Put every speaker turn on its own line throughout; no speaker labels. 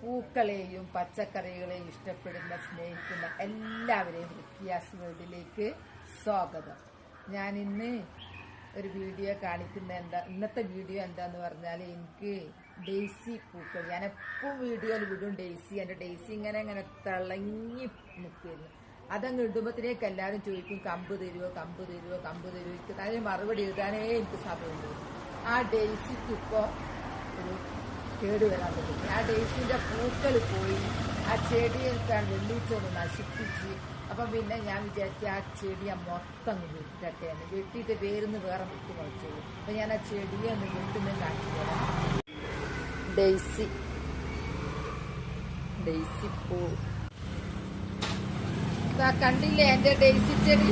പൂക്കളെയും പച്ചക്കറികളെയും ഇഷ്ടപ്പെടുന്ന സ്നേഹിക്കുന്ന എല്ലാവരെയും വൃത്തിയാസ് വേൾഡിലേക്ക് സ്വാഗതം. ഞാൻ ഇന്ന് ഒരു വീഡിയോ കാണിക്കുന്ന എന്താ ഇന്നത്തെ വീഡിയോ എന്താന്ന് പറഞ്ഞാൽ എനിക്ക് ഡെയ്സി പൂക്കൾ. ഞാൻ എപ്പോൾ വീഡിയോയിൽ വിടും ഡെയ്സി. എന്റെ ഡെയ്സി ഇങ്ങനെ ഇങ്ങനെ തിളങ്ങി നിൽക്കുന്നു അതങ്ങ് ഇടുമ്പത്തിനേക്ക് എല്ലാവരും ചോദിക്കും കമ്പ് തരുമോ കമ്പ് തരുമോ കമ്പ് തരുമോ എനിക്ക് അതിന് മറുപടി എഴുതാനേ എനിക്ക് സമയമുണ്ട് ആ ഡെയ്സിക്കിപ്പോൾ ഒരു കേട് വരാൻ ആ ഡേസിന്റെ പൂക്കൾ പോയി. ആ ചെടിയൊക്കെ വെള്ളിച്ചൊന്ന് നശിപ്പിച്ച്. അപ്പൊ പിന്നെ ഞാൻ വിചാരിച്ചു ആ ചെടിയെ മൊത്തം വെട്ടട്ടെ എന്ന് വെട്ടിയിട്ട് വേരുന്ന് വേറെ വിട്ട് മുളച്ചോളൂ അപ്പൊ ഞാൻ ആ ചെടിയെ ഒന്ന് വെട്ടുന്ന കാണിച്ചു തരാം. ഡെയ്സി ഡെയ്സി പൂ. കണ്ടില്ലേ എന്റെ ഡെയ്സി ചെടി?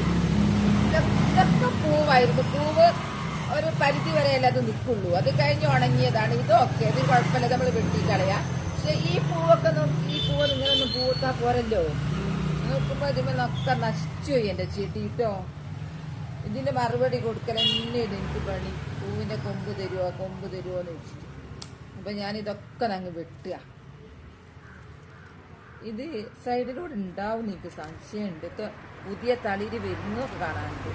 പൂവായിരുന്നു. പൂവ് പരിധി വരെ അത് നിൽക്കുള്ളൂ. അത് കഴിഞ്ഞ് ഉണങ്ങിയതാണ്. ഇതൊക്കെ ഇത് കുഴപ്പമില്ല. നമ്മൾ വെട്ടി കളയാം. പക്ഷെ ഈ പൂവൊക്കെ നോക്കി ഈ പൂവ് നിങ്ങളൊന്നും പൂത്താ പോരല്ലോ. നോക്കുമ്പോ ഇതിമൊക്കെ നശിച്ചു പോയി എന്റെ ചെടിട്ടോ ഇതിന്റെ മറുപടി കൊടുക്കൽ തന്നെയാണ് എനിക്ക് പണി. പൂവിന്റെ കൊമ്പ് തരുമോ കൊമ്പ് തരുമോ എന്ന് വെച്ചിട്ട്. അപ്പൊ ഞാൻ ഇതൊക്കെ അങ്ങ് വെട്ടുക. ഇത് സൈഡിലൂടെ ഉണ്ടാവും എനിക്ക് സംശയമുണ്ട്. പുതിയ തളിര് വരുന്നൊക്കെ കാണാനുണ്ട്.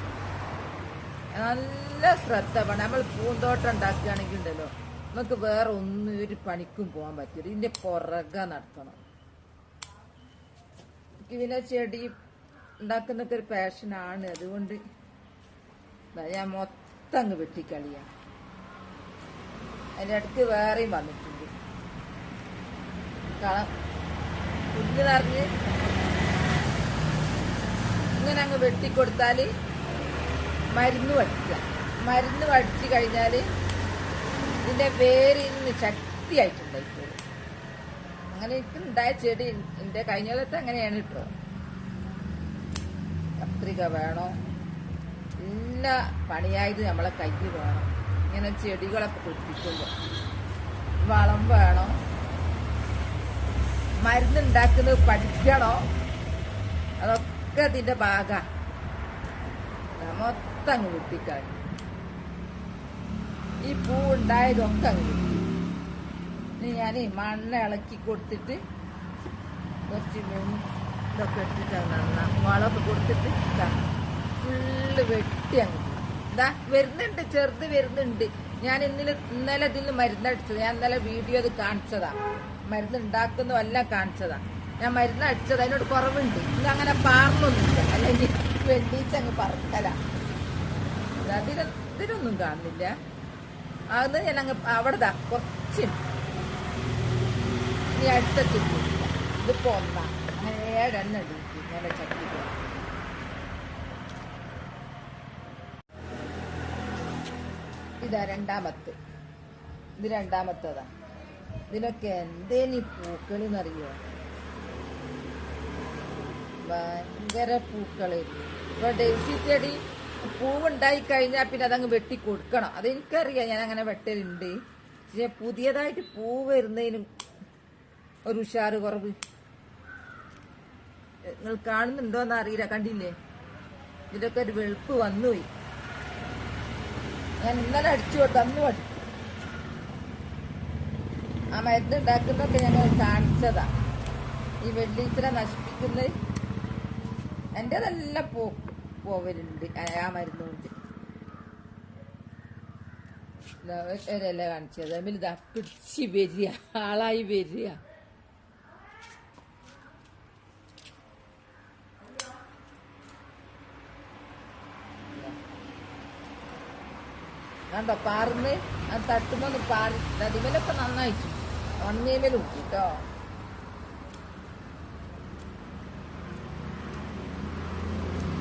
നല്ല ശ്രദ്ധ വേണം. നമ്മൾ പൂന്തോട്ടം ഉണ്ടാക്കുകയാണെങ്കിൽ ഉണ്ടല്ലോ നമുക്ക് വേറെ ഒന്നും ഒരു പണിക്കും പോകാൻ പറ്റില്ല. ഇതിന്റെ പുറക നടക്കണം. എനിക്ക് പിന്നെ ചെടി ഉണ്ടാക്കുന്നൊക്കെ ഒരു പാഷനാണ് അതുകൊണ്ട് ഞാൻ മൊത്തം അങ്ങ് വെട്ടിക്കളിയാ. അതിന്റെ അടുത്ത് വേറെയും വന്നിട്ടുണ്ട്. കള പുല്ല് നിറഞ്ഞ് ഇങ്ങനെ അങ്ങ് വെട്ടിക്കൊടുത്താൽ മരുന്ന് വടിക്കുക മരുന്ന് വടിച്ചു കഴിഞ്ഞാൽ ഇതിന്റെ വേരിൽ നിന്ന് ശക്തിയായിട്ടുണ്ടായിക്കോളും അങ്ങനെ എനിക്ക് ഉണ്ടായ ചെടി എന്റെ കഴിഞ്ഞ അങ്ങനെയാണ് കേട്ടോ കത്രിക വേണോ? എല്ലാ പണിയായത് നമ്മളെ കയ്യിൽ വേണം. ഇങ്ങനെ ചെടികളൊക്കെ പൊട്ടിക്കുമ്പോൾ വളം വേണോ? മരുന്ന് ഉണ്ടാക്കുന്നത് പഠിക്കണോ? അതൊക്കെ അതിന്റെ ഭാഗമാണ് മൊത്തം അങ്ങ് വെട്ടിക്കളഞ്ഞു ഈ പൂ ഉണ്ടായതൊക്കെ അങ്ങ് കുത്തി. ഇനി ഞാൻ മണ്ണ് ഇളക്കി കൊടുത്തിട്ട് കുറച്ച് ഇതൊക്കെ ഇട്ടിട്ടാണ് നന്നാ വളമൊക്കെ കൊടുത്തിട്ട് ഫുള്ള് വെട്ടി അങ്ങ് ഇതാ വരുന്നുണ്ട് ചെറുത് വരുന്നുണ്ട്. ഞാൻ ഇന്നലെ ഇന്നലെ ഇതിൽ മരുന്നടിച്ചത് ഞാൻ ഇന്നലെ വീഡിയോ അത് കാണിച്ചതാ. മരുന്ന് ഉണ്ടാക്കുന്നതല്ല കാണിച്ചതാ. ഞാൻ മരുന്ന് അടിച്ചത് അതിനോട് കുറവുണ്ട്. ഇന്ന് അങ്ങനെ പാർന്നൊന്നുമില്ല. അല്ലെങ്കിൽ വെള്ളീച്ചങ്ങ് അതിന് ഇതിനൊന്നും കാണുന്നില്ല. അത് ഞാൻ അങ്ങ് അവിടെ ദാ കുറച്ച് ഇനി ചുറ്റി ഇതിപ്പോ ഒന്നാ. അങ്ങനെ ഏഴെണ്ണ ഇങ്ങനെ ചട്ടി ഇതാ രണ്ടാമത്തെ. ഇത് രണ്ടാമത്തതാ. ഇതിനൊക്കെ എന്തേനി പൂക്കളെന്നറിയോ? ഭയങ്കര പൂക്കൾ. ഇപ്പൊ ഡെയ്സി ചെടി പൂവുണ്ടായി കഴിഞ്ഞാൽ പിന്നെ അതങ്ങ് വെട്ടി കൊടുക്കണം അതെനിക്കറിയാം. ഞാൻ അങ്ങനെ വെട്ടലുണ്ട്. പക്ഷെ പുതിയതായിട്ട് പൂ വരുന്നതിനും ഒരു ഉഷാറ് കുറവ്. നിങ്ങൾ കാണുന്നുണ്ടോന്ന് അറിയില്ല. കണ്ടില്ലേ? ഇതിലൊക്കെ ഒരു വെളുപ്പ് വന്നുപോയി. ഞാൻ ഇന്നലെ അടിച്ചു കൊടുത്തു. അന്നും അടിച്ചു ആ മരുന്ന് ഉണ്ടാക്കുന്നതൊക്കെ ഞങ്ങൾ കാണിച്ചതാ. ഈ വെള്ളീച്ചിനെ നശിപ്പിക്കുന്നത്. എന്റെതെല്ലാം പോ. പോവലുണ്ട്. ആ മരുന്നുണ്ട്. ഒരല്ല കാണിച്ചത്. അതിൽ ഇതാ പിടിച്ച് വരിക. ആളായി വരിക. കണ്ടോ പാർന്ന് അത് തട്ടുമ്പോ പാറി. അതിമേലൊക്കെ നന്നായിട്ടു ഒന്നേമേലും കേട്ടോ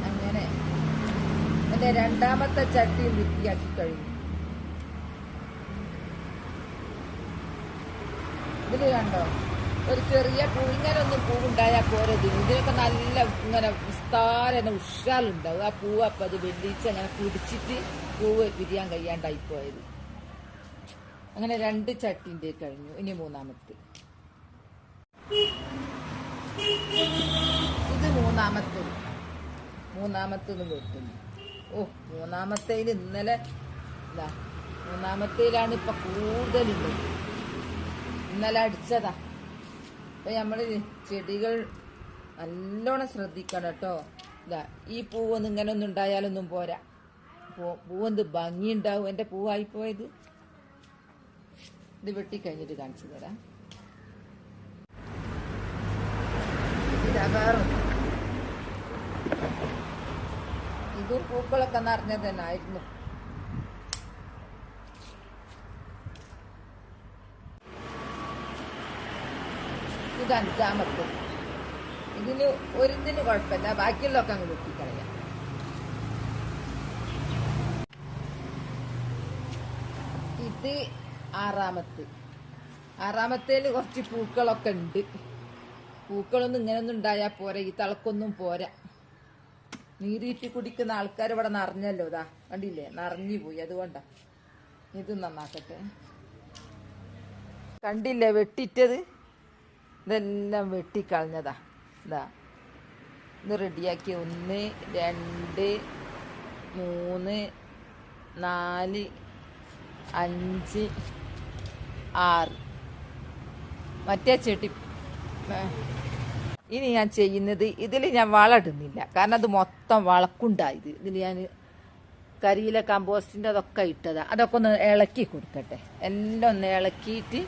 അങ്ങനെ എന്റെ രണ്ടാമത്തെ ചട്ടിയും വൃത്തിയാക്കി കഴിഞ്ഞു ഇതിൽ കണ്ടോ? ഒരു ചെറിയ പൂങ്ങനൊന്നും പൂവുണ്ടായാൽ പോരത് ഇതിന് ഇതിനൊക്കെ നല്ല ഇങ്ങനെ വിസ്താരന ഉഷാലുണ്ടാവും ആ പൂവ് അപ്പൊ അത് വെള്ളിച്ച് അങ്ങനെ പിടിച്ചിട്ട് പൂവ് വിരിയാൻ കഴിയാണ്ടായി പോയത്. അങ്ങനെ രണ്ട് ചട്ടിന്റെ കഴിഞ്ഞു. ഇനി മൂന്നാമത്തെ. ഇത് മൂന്നാമത്തെ. മൂന്നാമത്തത് വെട്ടുന്നു. ഓ മൂന്നാമത്തേൽ ഇന്നലെ ഇതാ മൂന്നാമത്തേലാണ് ഇപ്പൊ കൂടുതലുള്ളത്. ഇന്നലെ അടിച്ചതാ. അപ്പൊ നമ്മൾ ചെടികൾ നല്ലോണം ശ്രദ്ധിക്കണം കേട്ടോ. ഇതാ ഈ പൂവൊന്നും ഇങ്ങനെ ഒന്നും ഉണ്ടായാലൊന്നും പോരാ. പൂവെന്ത് പൂവെന്ത് ഭംഗിയുണ്ടാവും എന്റെ പൂവായി പോയത്. ഇത് വെട്ടിക്കഴിഞ്ഞിട്ട് കാണിച്ചു തരാം. ഇതാ വേറൊന്ന് ഇതും പൂക്കളൊക്കെ നിറഞ്ഞത് തന്നെ ആയിരുന്നു ഇത് അഞ്ചാമത്തെ. ഇതിന് ഒരിതിന് കുഴപ്പമില്ല. ബാക്കിയുള്ളതൊക്കെ അങ്ങ് വെട്ടിക്കളയാം ഇത് ആറാമത്തെ. ആറാമത്തേൽ കുറച്ച് പൂക്കളൊക്കെ ഉണ്ട്. പൂക്കളൊന്നും ഇങ്ങനെയൊന്നും ഉണ്ടായാൽ പോരാ. ഈ തളക്കൊന്നും പോരാ. നീരീറ്റി കുടിക്കുന്ന ആൾക്കാർ ഇവിടെ നിറഞ്ഞല്ലോ ഇതാ. കണ്ടില്ലേ? നിറഞ്ഞു പോയി. അതുകൊണ്ടാ. ഇത് നന്നാക്കട്ടെ. കണ്ടില്ലേ? വെട്ടിറ്റത്? ഇതെല്ലാം വെട്ടിക്കളഞ്ഞതാ. ഇതാ. ഇത് റെഡിയാക്കി. ഒന്ന് രണ്ട് മൂന്ന് നാല് അഞ്ച് ആറ്. മറ്റേ ചെടി ഏ, ഇനി ഞാൻ ചെയ്യുന്നത് ഇതിൽ ഞാൻ വളമിടുന്നില്ല. കാരണം അത് മൊത്തം വളക്കുണ്ടായത്. ഇതിൽ ഞാൻ കരിയില കമ്പോസ്റ്റിന്റെ അതൊക്കെ ഇട്ടതാണ് അതൊക്കെ ഒന്ന് ഇളക്കി കൊടുക്കട്ടെ. എല്ലാം ഒന്ന് ഇളക്കിയിട്ട്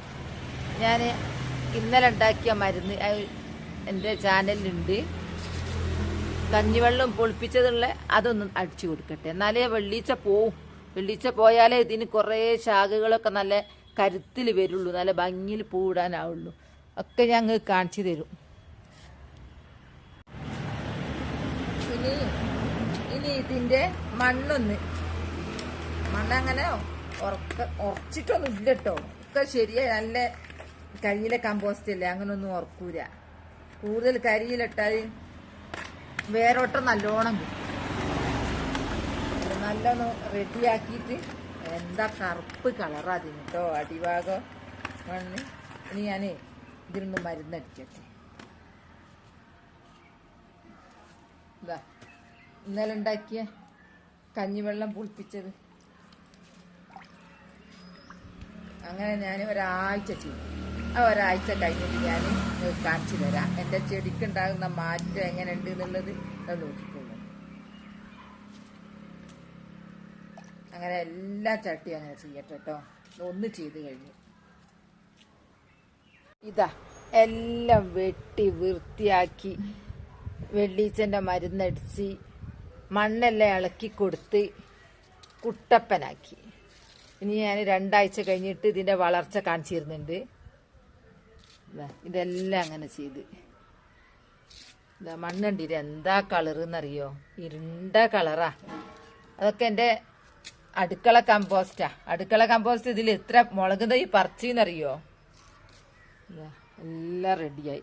ഞാൻ ഇന്നലെ ഉണ്ടാക്കിയ മരുന്ന് എന്റെ ചാനലിലുണ്ട്. കഞ്ഞിവെള്ളം പൊളിപ്പിച്ചതുള്ള അതൊന്ന് അടിച്ചു കൊടുക്കട്ടെ. എന്നാലേ വെള്ളീച്ച പോവും. വെള്ളീച്ച പോയാലേ ഇതിന് കുറേ ശാഖകളൊക്കെ നല്ല കരുത്തിൽ വരുള്ളൂ. നല്ല ഭംഗിയിൽ പൂടാനാവുള്ളൂ ഒക്കെ ഞങ്ങൾ കാണിച്ചു തരും. ഇനി ഇനി ഇതിന്റെ മണ്ണൊന്ന്. മണ്ണങ്ങനെ ഉറക്ക ഉറച്ചിട്ടൊന്നും ഇല്ല കേട്ടോ ഒക്കെ ശരിയാ നല്ല കരിയിലെ കമ്പോസ്റ്റ് അല്ലേ? അങ്ങനൊന്നും ഉറക്കൂല. കൂടുതൽ കരിയിലിട്ടാൽ വേരോട്ടം നല്ലോണം കിട്ടും. നല്ലൊന്ന് റെഡിയാക്കിയിട്ട് എന്താ കറുപ്പ് കളറാ അതിന് കേട്ടോ അടിഭാഗം മണ്ണ്. ഇനി ഞാൻ ഇതിനൊന്ന് മരുന്നടിക്കട്ടെ. ഇതാ ഇന്നലെ ഉണ്ടാക്കിയ കഞ്ഞിവെള്ളം പുളിപ്പിച്ചത്. അങ്ങനെ ഞാൻ ഒരാഴ്ച ചെയ്യും ആ ഒരാഴ്ച കഴിഞ്ഞിട്ട് ഞാൻ കാണിച്ചു തരാം. എന്റെ ചെടിക്കുണ്ടാകുന്ന മാറ്റം എങ്ങനെയുണ്ട് എന്നുള്ളത് നോക്കിക്കോളൂ. അങ്ങനെ എല്ലാ ചട്ടിയും അങ്ങനെ ചെയ്യട്ടെ കേട്ടോ ഒന്ന് ചെയ്ത് കഴിഞ്ഞു. ഇതാ എല്ലാം വെട്ടി വൃത്തിയാക്കി വെള്ളീച്ചന്റെ മരുന്നടിച്ച് മണ്ണെല്ലാം ഇളക്കി കൊടുത്ത് കുട്ടപ്പനാക്കി. ഇനി ഞാൻ രണ്ടാഴ്ച കഴിഞ്ഞിട്ട് ഇതിന്റെ വളർച്ച കാണിച്ചു തരുന്നുണ്ട് ഇതെല്ലാം അങ്ങനെ ചെയ്ത്. ഇതാ മണ്ണുണ്ടില്ല എന്താ കളറ് എന്നറിയോ? ഇരുണ്ട കളറാ അതൊക്കെ എന്റെ അടുക്കള കമ്പോസ്റ്റാ അടുക്കള കമ്പോസ്റ്റ് ഇതിൽ എത്ര മുളക് തൈ പറിച്ചെന്നറിയോ? ഇതാ, എല്ലാം റെഡിയായി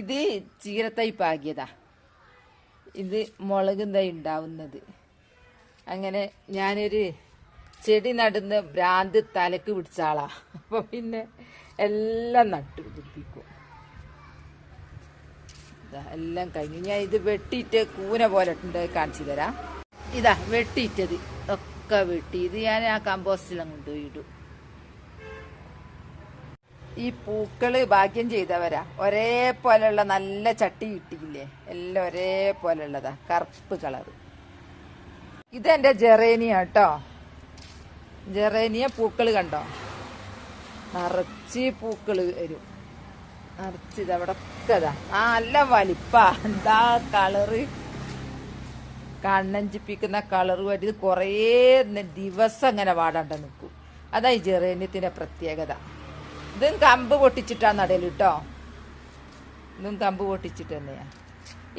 ഇത് ചീരത്തൈ പാകിയതാ. ഇത് മുളക് തൈ ഉണ്ടാവുന്നത് അങ്ങനെ ഞാനൊരു ചെടി നടുന്ന ഭ്രാന്ത് തലക്ക് പിടിച്ച ആളാ. അപ്പൊ പിന്നെ എല്ലാം നട്ടു പിടിപ്പിക്കും. എല്ലാം കഴിഞ്ഞു. ഞാൻ ഇത് വെട്ടിയിട്ട് കൂന പോലെ കാണിച്ചു തരാം. ഇതാ വെട്ടിയിട്ടത്. ഒക്കെ വെട്ടി. ഇത് ഞാൻ ആ കമ്പോസ്റ്റിലും കൊണ്ടുപോയി ഇടും. ഈ പൂക്കൾ ഭാഗ്യം ചെയ്തവരാ. ഒരേ പോലെയുള്ള നല്ല ചട്ടി കിട്ടിയില്ലേ? എല്ലാം ഒരേ പോലെയുള്ളതാ കറുപ്പ് കളർ. ഇതെന്റെ ജെറേനിയ കേട്ടോ ജെറേനിയ പൂക്കൾ കണ്ടോ? നിറച്ച് പൂക്കൾ വരും. നിറച്ച് അവിടെ ഒക്കെതാ ആ നല്ല വലിപ്പാ. എന്താ കളറ്? കണ്ണഞ്ചിപ്പിക്കുന്ന കളറ് ഇത് കുറേ ദിവസം അങ്ങനെ വാടാണ്ട് നിൽക്കും. അതാ ഈ ജെറേനിയത്തിന്റെ പ്രത്യേകത. ഇതും കമ്പ് പൊട്ടിച്ചിട്ടാ നടയിൽ കേട്ടോ ഇതും കമ്പ് പൊട്ടിച്ചിട്ട് തന്നെയാ.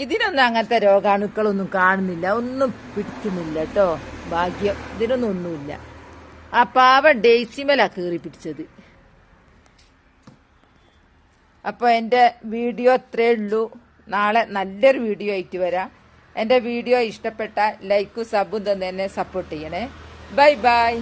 ഇതിനൊന്നും അങ്ങനത്തെ രോഗാണുക്കളൊന്നും കാണുന്നില്ല ഒന്നും പിടിക്കുന്നില്ല കേട്ടോ ഭാഗ്യം ഇതിനൊന്നും ഒന്നുമില്ല. ആ പാവ ഡേസിമല കീറി പിടിച്ചത്. അപ്പോൾ എന്റെ വീഡിയോ അത്രേ ഉള്ളൂ. നാളെ നല്ലൊരു വീഡിയോ ആയിട്ട് വരാം. എന്റെ വീഡിയോ ഇഷ്ടപ്പെട്ട ലൈക്കും സബും തന്നെ സപ്പോർട്ട് ചെയ്യണേ. Bye bye.